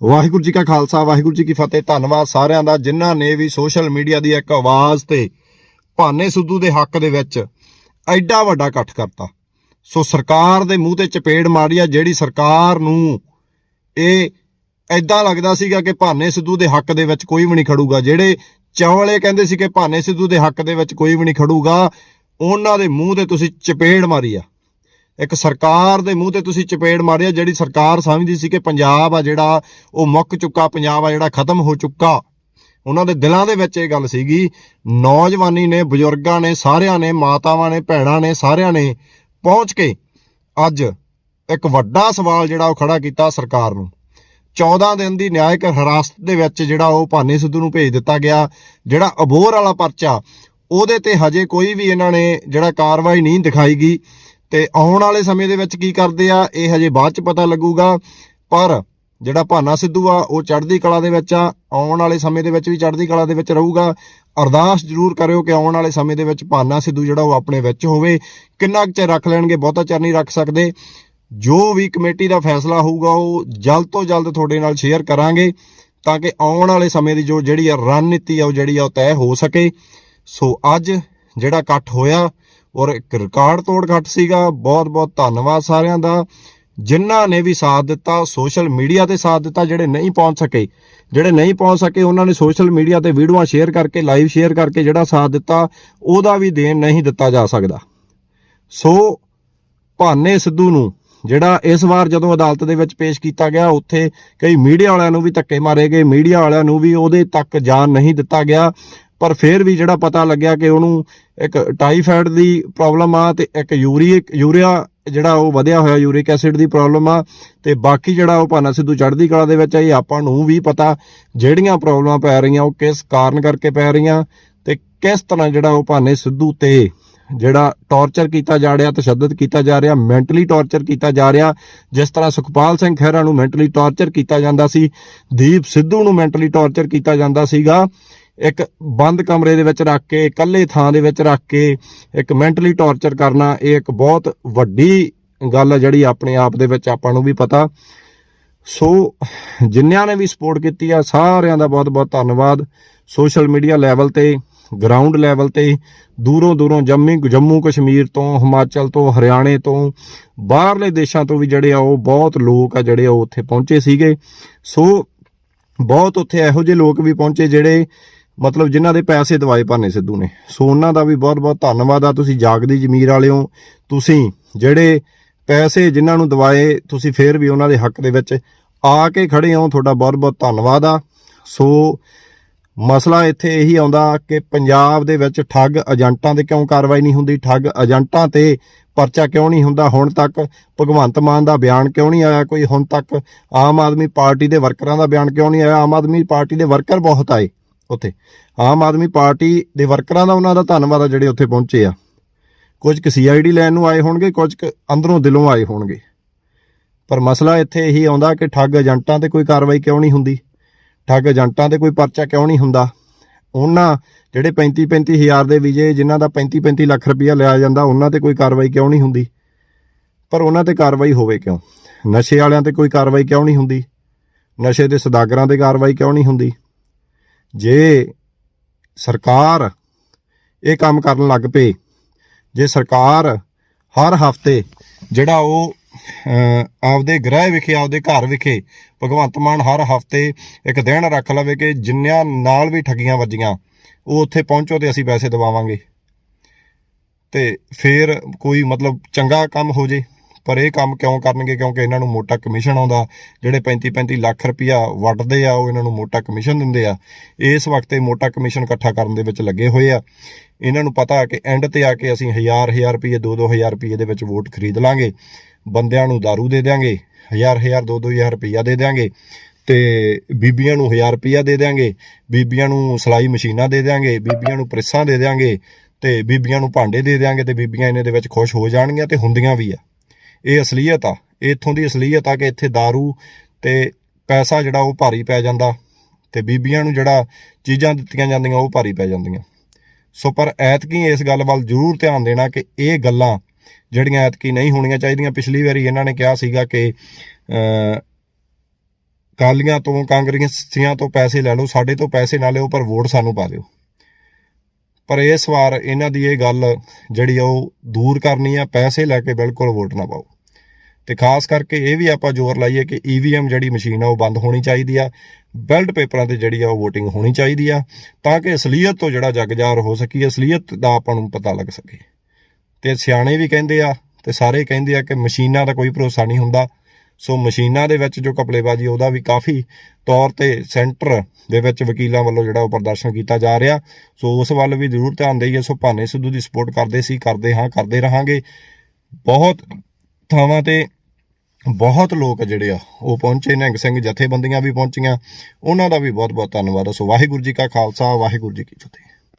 ਵਾਹਿਗੁਰੂ ਜੀ ਕਾ ਖਾਲਸਾ, ਵਾਹਿਗੁਰੂ ਜੀ ਕੀ ਫਤਿਹ। ਧੰਨਵਾਦ ਸਾਰਿਆਂ ਦਾ ਜਿਨ੍ਹਾਂ ਨੇ ਵੀ ਸੋਸ਼ਲ ਮੀਡੀਆ ਦੀ ਇੱਕ ਆਵਾਜ਼ ਤੇ ਭਾਨੇ ਸਿੱਧੂ ਦੇ ਹੱਕ ਦੇ ਵਿੱਚ ਐਡਾ ਵੱਡਾ ਇਕੱਠ ਕਰਤਾ। ਸੋ ਸਰਕਾਰ ਦੇ ਮੂੰਹ ਤੇ ਚਪੇੜ ਮਾਰੀ ਆ, ਜਿਹੜੀ ਸਰਕਾਰ ਨੂੰ ਇਹ ਐਦਾਂ ਲੱਗਦਾ ਸੀਗਾ ਕਿ ਭਾਨੇ ਸਿੱਧੂ ਦੇ ਹੱਕ ਦੇ ਵਿੱਚ ਕੋਈ ਵੀ ਨਹੀਂ ਖੜੂਗਾ। ਜਿਹੜੇ ਚੌਲੇ ਕਹਿੰਦੇ ਸੀ ਕਿ ਭਾਨੇ ਸਿੱਧੂ ਦੇ ਹੱਕ ਦੇ ਵਿੱਚ ਕੋਈ ਵੀ ਨਹੀਂ ਖੜੂਗਾ, ਉਹਨਾਂ ਦੇ ਮੂੰਹ ਤੇ ਤੁਸੀਂ ਚਪੇੜ ਮਾਰੀ ਆ। ਇੱਕ ਸਰਕਾਰ ਦੇ ਮੂੰਹ ਤੇ ਤੁਸੀਂ ਚਪੇੜ ਮਾਰਿਆ, ਜਿਹੜੀ ਸਰਕਾਰ ਸਮਝਦੀ ਸੀ ਕਿ ਪੰਜਾਬ ਆ ਜਿਹੜਾ, ਉਹ ਮੁੱਕ ਚੁੱਕਾ, ਪੰਜਾਬ ਆ ਜਿਹੜਾ ਖਤਮ ਹੋ ਚੁੱਕਾ। ਉਹਨਾਂ ਦੇ ਦਿਲਾਂ ਦੇ ਵਿੱਚ ਇਹ ਗੱਲ ਸੀਗੀ, ਨੌਜਵਾਨੀ ਨੇ, ਬਜ਼ੁਰਗਾਂ ਨੇ, ਸਾਰਿਆਂ ਨੇ, ਮਾਤਾਵਾਂ ਨੇ, ਭੈਣਾਂ ਨੇ, ਸਾਰਿਆਂ ਨੇ ਪਹੁੰਚ ਕੇ ਅੱਜ ਇੱਕ ਵੱਡਾ ਸਵਾਲ ਜਿਹੜਾ ਉਹ ਖੜਾ ਕੀਤਾ ਸਰਕਾਰ ਨੂੰ। 14 ਦਿਨ ਦੀ ਨਿਆਇਕ ਹਿਰਾਸਤ ਦੇ ਵਿੱਚ ਜਿਹੜਾ ਉਹ ਭਾਨੇ ਸਿੱਧੂ ਨੂੰ ਭੇਜ ਦਿੱਤਾ ਗਿਆ, ਜਿਹੜਾ ਅਬੋਰ ਵਾਲਾ ਪਰਚਾ, ਉਹਦੇ ਤੇ ਹਜੇ ਕੋਈ ਵੀ ਇਹਨਾਂ ਨੇ ਜਿਹੜਾ ਕਾਰਵਾਈ ਨਹੀਂ ਦਿਖਾਈਗੀ ਤੇ ਆਉਣ ਵਾਲੇ ਸਮੇਂ ਦੇ ਵਿੱਚ ਕੀ ਕਰਦੇ ਆ, ਇਹ ਹਜੇ ਬਾਅਦ ਚ ਪਤਾ ਲੱਗੂਗਾ, ਪਰ ਜਿਹੜਾ ਭਾਨਾ ਸਿੱਧੂ ਆ, ਉਹ ਚੜ੍ਹਦੀ ਕਲਾ ਦੇ ਵਿੱਚ ਆ, ਆਉਣ ਵਾਲੇ ਸਮੇਂ ਦੇ ਵਿੱਚ ਵੀ ਚੜ੍ਹਦੀ ਕਲਾ ਦੇ ਵਿੱਚ ਰਹੂਗਾ। ਅਰਦਾਸ ਜ਼ਰੂਰ ਕਰਿਓ ਕਿ ਆਉਣ ਵਾਲੇ ਸਮੇਂ ਦੇ ਵਿੱਚ ਭਾਨਾ ਸਿੱਧੂ ਜਿਹੜਾ ਉਹ ਆਪਣੇ ਵਿੱਚ ਹੋਵੇ। ਕਿੰਨਾ ਕੁ ਚਿਰ ਰੱਖ ਲੈਣਗੇ, ਬਹੁਤਾ ਚਿਰ ਨਹੀਂ ਰੱਖ ਸਕਦੇ। ਜੋ ਵੀ ਕਮੇਟੀ ਦਾ ਫੈਸਲਾ ਹੋਊਗਾ, ਉਹ ਜਲਦ ਤੋਂ ਜਲਦ ਤੁਹਾਡੇ ਨਾਲ ਸ਼ੇਅਰ ਕਰਾਂਗੇ, ਤਾਂ ਕਿ ਆਉਣ ਵਾਲੇ ਸਮੇਂ ਦੀ ਜੋ ਜਿਹੜੀ ਆ ਰਣਨੀਤੀ ਆ, ਉਹ ਜਿਹੜੀ ਆ, ਉਹ ਤੈਅ ਹੋ ਸਕੇ। ਸੋ ਅੱਜ ਜਿਹੜਾ ਇਕੱਠ ਹੋਇਆ ਔਰ ਇੱਕ ਰਿਕਾਰਡ ਤੋੜ ਇਕੱਠ ਸੀਗਾ। ਬਹੁਤ ਬਹੁਤ ਧੰਨਵਾਦ ਸਾਰਿਆਂ ਦਾ। ਜਿਨ੍ਹਾਂ ਨੇ ਵੀ ਸਾਥ ਦਿੱਤਾ, ਸੋਸ਼ਲ ਮੀਡੀਆ ਤੇ ਸਾਥ ਦਿੱਤਾ, ਜਿਹੜੇ ਨਹੀਂ ਪਹੁੰਚ ਸਕੇ, ਜਿਹੜੇ ਨਹੀਂ ਪਹੁੰਚ ਸਕੇ, ਉਹਨਾਂ ਨੇ ਸੋਸ਼ਲ ਮੀਡੀਆ ਤੇ ਵੀਡੀਓਆਂ ਸ਼ੇਅਰ ਕਰਕੇ, ਲਾਈਵ ਸ਼ੇਅਰ ਕਰਕੇ ਜਿਹੜਾ ਸਾਥ ਦਿੱਤਾ, ਉਹਦਾ ਵੀ ਦੇਣ ਨਹੀਂ ਦਿੱਤਾ ਜਾ ਸਕਦਾ। ਸੋ, ਭਾਨੇ ਸਿੱਧੂ ਨੂੰ, ਜਿਹੜਾ ਇਸ ਵਾਰ ਜਦੋਂ ਅਦਾਲਤ ਦੇ ਵਿੱਚ ਪੇਸ਼ ਕੀਤਾ ਗਿਆ, ਉੱਥੇ ਕਈ ਮੀਡੀਆ ਵਾਲਿਆਂ ਨੂੰ ਵੀ ਧੱਕੇ ਮਾਰੇ ਗਏ। ਮੀਡੀਆ ਵਾਲਿਆਂ ਨੂੰ ਵੀ ਉਹਦੇ ਤੱਕ ਜਾਣ ਨਹੀਂ ਦਿੱਤਾ ਗਿਆ। ਪਰ ਫਿਰ ਵੀ ਜਿਹੜਾ ਪਤਾ ਲੱਗਿਆ ਕਿ ਉਹਨੂੰ ਇੱਕ ਟਾਈਫਾਇਡ ਦੀ ਪ੍ਰੋਬਲਮ ਆ ਤੇ ਇੱਕ ਯੂਰੀਕ ਯੂਰੀਆ ਜਿਹੜਾ ਉਹ ਵਧਿਆ ਹੋਇਆ, ਯੂਰਿਕ ਐਸਿਡ ਦੀ ਪ੍ਰੋਬਲਮ ਆ ਤੇ ਬਾਕੀ ਜਿਹੜਾ ਉਹ ਭਾਨਾ ਸਿੱਧੂ ਚੜ੍ਹਦੀ ਕਲਾ ਦੇ ਵਿੱਚ ਆ, ਇਹ ਆਪਾਂ ਨੂੰ ਵੀ ਪਤਾ ਜਿਹੜੀਆਂ ਪ੍ਰੋਬਲਮਾਂ ਪੈ ਰਹੀਆਂ, ਉਹ ਕਿਸ ਕਾਰਨ ਕਰਕੇ ਪੈ ਰਹੀਆਂ ਤੇ ਕਿਸ ਤਰ੍ਹਾਂ ਜਿਹੜਾ ਉਹ ਭਾਨੇ ਸਿੱਧੂ ਤੇ ਜਿਹੜਾ ਟੌਰਚਰ ਕੀਤਾ ਜਾ ਰਿਹਾ, ਤਸ਼ੱਦਦ ਕੀਤਾ ਜਾ ਰਿਹਾ, ਮੈਂਟਲੀ ਟੌਰਚਰ ਕੀਤਾ ਜਾ ਰਿਹਾ, ਜਿਸ ਤਰ੍ਹਾਂ ਸੁਖਪਾਲ ਸਿੰਘ ਖਹਿਰਾ ਨੂੰ ਮੈਂਟਲੀ ਟੌਰਚਰ ਕੀਤਾ ਜਾਂਦਾ ਸੀ, ਦੀਪ ਸਿੱਧੂ ਨੂੰ ਮੈਂਟਲੀ ਟੌਰਚਰ ਕੀਤਾ ਜਾਂਦਾ ਸੀਗਾ ਇੱਕ ਬੰਦ ਕਮਰੇ ਦੇ ਵਿੱਚ ਰੱਖ ਕੇ, ਇਕੱਲੇ ਥਾਂ ਦੇ ਵਿੱਚ ਰੱਖ ਕੇ, ਇੱਕ ਮੈਂਟਲੀ ਟੌਰਚਰ ਕਰਨਾ, ਇਹ ਇੱਕ ਬਹੁਤ ਵੱਡੀ ਗੱਲ ਹੈ ਜਿਹੜੀ ਆਪਣੇ ਆਪ ਦੇ ਵਿੱਚ ਆਪਾਂ ਨੂੰ ਵੀ ਪਤਾ। ਸੋ, ਜਿੰਨਿਆਂ ਨੇ ਵੀ ਸਪੋਰਟ ਕੀਤੀ ਆ, ਸਾਰਿਆਂ ਦਾ ਬਹੁਤ-ਬਹੁਤ ਧੰਨਵਾਦ। ਸੋਸ਼ਲ ਮੀਡੀਆ ਲੈਵਲ ਤੇ, ਗਰਾਊਂਡ ਲੈਵਲ ਤੇ, ਦੂਰੋਂ ਦੂਰੋਂ ਜੰਮੀ, ਜੰਮੂ ਕਸ਼ਮੀਰ ਤੋਂ, ਹਿਮਾਚਲ ਤੋਂ, ਹਰਿਆਣੇ ਤੋਂ, ਬਾਹਰਲੇ ਦੇਸ਼ਾਂ ਤੋਂ ਵੀ ਜਿਹੜੇ ਆ, ਉਹ ਬਹੁਤ ਲੋਕ ਆ ਜਿਹੜੇ ਉਹ ਉੱਥੇ ਪਹੁੰਚੇ ਸੀਗੇ। ਸੋ, ਬਹੁਤ ਉੱਥੇ ਇਹੋ ਜਿਹੇ ਲੋਕ ਵੀ ਪਹੁੰਚੇ ਜਿਹੜੇ ਮਤਲਬ ਜਿਨ੍ਹਾਂ ਦੇ ਪੈਸੇ ਦਵਾਏ ਭਾਨੇ ਸਿੱਧੂ ਨੇ। ਸੋ ਉਹਨਾਂ ਦਾ ਵੀ ਬਹੁਤ-ਬਹੁਤ ਧੰਨਵਾਦ ਆ। ਤੁਸੀਂ ਜਾਗਦੀ ਜ਼ਮੀਰ ਵਾਲਿਓ ਤੁਸੀਂ ਜਿਹੜੇ ਪੈਸੇ ਜਿਨ੍ਹਾਂ ਨੂੰ ਦਵਾਏ, ਤੁਸੀਂ ਫੇਰ ਵੀ ਉਹਨਾਂ ਦੇ ਹੱਕ ਦੇ ਵਿੱਚ ਆ ਕੇ ਖੜੇ ਹੋ। ਤੁਹਾਡਾ ਬਹੁਤ-ਬਹੁਤ ਧੰਨਵਾਦ ਆ। ਸੋ ਮਸਲਾ ਇੱਥੇ ਇਹੀ ਆਉਂਦਾ ਕਿ ਪੰਜਾਬ ਦੇ ਵਿੱਚ ਠੱਗ ਏਜੰਟਾਂ ਤੇ ਕਿਉਂ ਕਾਰਵਾਈ ਨਹੀਂ ਹੁੰਦੀ? ਠੱਗ ਏਜੰਟਾਂ ਤੇ ਪਰਚਾ ਕਿਉਂ ਨਹੀਂ ਹੁੰਦਾ? ਹੁਣ ਤੱਕ ਭਗਵੰਤ ਮਾਨ ਦਾ ਬਿਆਨ ਕਿਉਂ ਨਹੀਂ ਆਇਆ? ਕੋਈ ਹੁਣ ਤੱਕ ਆਮ ਆਦਮੀ ਪਾਰਟੀ ਦੇ ਵਰਕਰਾਂ ਦਾ ਬਿਆਨ ਕਿਉਂ ਨਹੀਂ ਆਇਆ? ਆਮ ਆਦਮੀ ਪਾਰਟੀ ਦੇ ਵਰਕਰ ਬਹੁਤ ਆਏ। ਉੱਥੇ। ਆਮ ਆਦਮੀ ਪਾਰਟੀ ਦੇ ਵਰਕਰਾਂ ਦਾ ਉਹਨਾਂ ਦਾ ਧੰਨਵਾਦ ਆ ਜਿਹੜੇ ਉੱਥੇ ਪਹੁੰਚੇ ਆ। ਕੁਝ ਕੁ ਸੀਆਈਡੀ ਲੈਣ ਨੂੰ ਆਏ ਹੋਣਗੇ, ਕੁਝ ਕੁ ਅੰਦਰੋਂ ਦਿਲੋਂ ਆਏ ਹੋਣਗੇ। ਪਰ ਮਸਲਾ ਇੱਥੇ ਇਹੀ ਆਉਂਦਾ ਕਿ ਠੱਗ ਏਜੰਟਾਂ ਤੇ ਕੋਈ ਕਾਰਵਾਈ ਕਿਉਂ ਨਹੀਂ ਹੁੰਦੀ? ਠੱਗ ਏਜੰਟਾਂ ਤੇ ਕੋਈ ਪਰਚਾ ਕਿਉਂ ਨਹੀਂ ਹੁੰਦਾ? ਉਹਨਾਂ ਜਿਹੜੇ 35 35 ਹਜ਼ਾਰ ਦੇ ਵੀਜ਼ੇ, ਜਿਨ੍ਹਾਂ ਦਾ 35 35 ਲੱਖ ਰੁਪਇਆ ਲਿਆ ਜਾਂਦਾ, ਉਹਨਾਂ ਤੇ ਕੋਈ ਕਾਰਵਾਈ ਕਿਉਂ ਨਹੀਂ ਹੁੰਦੀ? ਪਰ ਉਹਨਾਂ ਤੇ ਕਾਰਵਾਈ ਹੋਵੇ ਕਿਉਂ? ਨਸ਼ੇ ਵਾਲਿਆਂ ਤੇ ਕੋਈ ਕਾਰਵਾਈ ਕਿਉਂ ਨਹੀਂ ਹੁੰਦੀ? ਨਸ਼ੇ ਦੇ ਸਦਾਗਰਾਂ ਤੇ ਕਾਰਵਾਈ ਕਿਉਂ ਨਹੀਂ ਹੁੰਦੀ? ਜੇ ਸਰਕਾਰ ਇਹ ਕੰਮ ਕਰਨ ਲੱਗ ਪਏ, ਜੇ ਸਰਕਾਰ ਹਰ ਹਫ਼ਤੇ ਜਿਹੜਾ ਉਹ ਆਪਦੇ ਗ੍ਰਹਿ ਵਿਖੇ, ਆਪਦੇ ਘਰ ਵਿਖੇ ਭਗਵੰਤ ਮਾਨ ਹਰ ਹਫ਼ਤੇ ਇੱਕ ਦਿਨ ਰੱਖ ਲਵੇ ਕਿ ਜਿੰਨਿਆਂ ਨਾਲ ਵੀ ਠੱਗੀਆਂ ਵੱਜੀਆਂ, ਉਹ ਉੱਥੇ ਪਹੁੰਚੋ ਤੇ ਅਸੀਂ ਪੈਸੇ ਦਵਾਵਾਂਗੇ। ਤੇ ਫਿਰ ਕੋਈ ਮਤਲਬ ਚੰਗਾ ਕੰਮ ਹੋ ਜੇ। ਪਰ ਇਹ ਕੰਮ ਕਿਉਂ ਕਰਨਗੇ? ਕਿਉਂਕਿ ਇਹਨਾਂ ਨੂੰ ਮੋਟਾ ਕਮਿਸ਼ਨ ਆਉਂਦਾ। ਜਿਹੜੇ 35 35 ਲੱਖ ਰੁਪਇਆ ਵਟਦੇ ਆ, ਉਹ ਇਹਨਾਂ ਨੂੰ ਮੋਟਾ ਕਮਿਸ਼ਨ ਦਿੰਦੇ ਆ। ਇਸ ਵਕਤ ਇਹ ਮੋਟਾ ਕਮਿਸ਼ਨ ਇਕੱਠਾ ਕਰਨ ਦੇ ਵਿੱਚ ਲੱਗੇ ਹੋਏ ਆ। ਇਹਨਾਂ ਨੂੰ ਪਤਾ ਕਿ ਐਂਡ ਤੇ ਆ ਕੇ ਅਸੀਂ ਹਜ਼ਾਰ ਹਜ਼ਾਰ ਰੁਪਏ 2-2000 ਰੁਪਏ ਦੇ ਵਿੱਚ ਵੋਟ ਖਰੀਦ ਲਾਂਗੇ। ਬੰਦਿਆਂ ਨੂੰ दारू ਦੇ ਦਿਆਂਗੇ। ਹਜ਼ਾਰ ਹਜ਼ਾਰ 2-2000 ਰੁਪਇਆ ਦੇ ਦਿਆਂਗੇ। ਤੇ ਬੀਬੀਆਂ ਨੂੰ 1000 ਰੁਪਇਆ ਦੇ ਦਿਆਂਗੇ। ਬੀਬੀਆਂ ਨੂੰ ਸਲਾਈ ਮਸ਼ੀਨਾਂ ਦੇ ਦਿਆਂਗੇ। ਬੀਬੀਆਂ ਨੂੰ ਪ੍ਰੈਸਾਂ ਦੇ ਦਿਆਂਗੇ। ਤੇ ਬੀਬੀਆਂ ਨੂੰ ਭਾਂਡੇ ਦੇ ਦਿਆਂਗੇ ਤੇ ਬੀਬੀਆਂ ਇਹਨੇ ਦੇ ਵਿੱਚ ਖੁਸ਼ ਹੋ ਜਾਣਗੀਆਂ ਤੇ ਹੁੰਦੀਆਂ ਵੀ ਆ। ਇਹ ਅਸਲੀਅਤ ਆ। ਇਹ ਇੱਥੋਂ ਦੀ ਅਸਲੀਅਤ ਆ ਕਿ ਇੱਥੇ दारू ਤੇ ਪੈਸਾ ਜਿਹੜਾ ਉਹ ਭਾਰੀ ਪੈ ਜਾਂਦਾ ਤੇ ਬੀਬੀਆਂ ਨੂੰ ਜਿਹੜਾ ਚੀਜ਼ਾਂ ਦਿੱਤੀਆਂ ਜਾਂਦੀਆਂ ਉਹ ਭਾਰੀ ਪੈ ਜਾਂਦੀਆਂ। ਸੋ ਪਰ ਐਤਕੀ ਇਸ ਗੱਲ ਵੱਲ ਜ਼ਰੂਰ ਧਿਆਨ ਦੇਣਾ ਕਿ ਇਹ ਗੱਲਾਂ ਜਿਹੜੀਆਂ ਐਤਕੀ ਨਹੀਂ ਹੋਣੀਆਂ ਚਾਹੀਦੀਆਂ। ਪਿਛਲੀ ਵਾਰੀ ਇਹਨਾਂ ਨੇ ਕਿਹਾ ਸੀਗਾ ਕਿ ਅ ਕਾਲੀਆਂ ਤੋਂ ਕਾਂਗਰਸੀਆਂ ਤੋਂ ਪੈਸੇ ਲੈ ਲਓ, ਸਾਡੇ ਤੋਂ ਪੈਸੇ ਨਾ ਲਿਓ, ਪਰ ਵੋਟ ਸਾਨੂੰ ਪਾ ਦਿਓ। ਪਰ ਇਸ ਵਾਰ ਇਹਨਾਂ ਦੀ ਇਹ ਗੱਲ ਜਿਹੜੀ ਆ ਉਹ ਦੂਰ ਕਰਨੀ ਆ, ਪੈਸੇ ਲੈ ਕੇ ਬਿਲਕੁਲ ਵੋਟ ਨਾ ਪਾਓ। ਤੇ ਖਾਸ ਕਰਕੇ ਇਹ ਵੀ ਆਪਾਂ ਜ਼ੋਰ ਲਾਈਏ ਕਿ ਈਵੀਐਮ ਜਿਹੜੀ ਮਸ਼ੀਨ ਆ ਉਹ ਬੰਦ ਹੋਣੀ ਚਾਹੀਦੀ ਆ, ਬੈਲਟ ਪੇਪਰਾਂ ਤੇ ਜਿਹੜੀ ਆ ਉਹ VOTING ਹੋਣੀ ਚਾਹੀਦੀ ਆ, ਤਾਂ ਕਿ ਅਸਲੀਅਤ ਤੋਂ ਜਿਹੜਾ ਜਗਜਾਰ ਹੋ ਸਕੀ, ਅਸਲੀਅਤ ਦਾ ਆਪਾਂ ਨੂੰ ਪਤਾ ਲੱਗ ਸਕੇ। ਤੇ ਸਿਆਣੇ ਵੀ ਕਹਿੰਦੇ ਆ ਤੇ ਸਾਰੇ ਕਹਿੰਦੇ ਆ ਕਿ ਮਸ਼ੀਨਾਂ ਦਾ ਕੋਈ ਭਰੋਸਾ ਨਹੀਂ ਹੁੰਦਾ। ਸੋ ਮਸ਼ੀਨਾਂ ਦੇ ਵਿੱਚ ਜੋ ਕਪਲੇਬਾਜ਼ੀ ਉਹਦਾ ਵੀ ਕਾਫੀ ਤੌਰ ਤੇ ਸੈਂਟਰ ਦੇ ਵਿੱਚ ਵਕੀਲਾਂ ਵੱਲੋਂ ਜਿਹੜਾ ਉਹ ਪ੍ਰਦਰਸ਼ਨ ਕੀਤਾ ਜਾ ਰਿਹਾ। ਸੋ ਉਸ ਵੱਲ ਵੀ ਜ਼ਰੂਰ ਧਿਆਨ ਦੇਈਏ। ਸੋ ਭਾਨੇ ਸਿੱਧੂ ਦੀ ਸਪੋਰਟ ਕਰਦੇ ਸੀ, ਕਰਦੇ ਹਾਂ, ਕਰਦੇ ਰਹਾਂਗੇ। ਬਹੁਤ ਥਾਵਾਂ ਤੇ ਬਹੁਤ ਲੋਕ ਜਿਹੜੇ ਆ, ਉਹ ਪਹੁੰਚੇ ਨਿਹੰਗ ਸਿੰਘ ਜਥੇਬੰਦੀਆਂ ਵੀ ਪਹੁੰਚੀਆਂ। ਉਹਨਾਂ ਦਾ ਵੀ ਬਹੁਤ ਬਹੁਤ ਧੰਨਵਾਦ। ਸੋ ਵਾਹਿਗੁਰੂ ਜੀ ਕਾ ਖਾਲਸਾ, ਵਾਹਿਗੁਰੂ ਜੀ ਕੀ ਫਤਿਹ।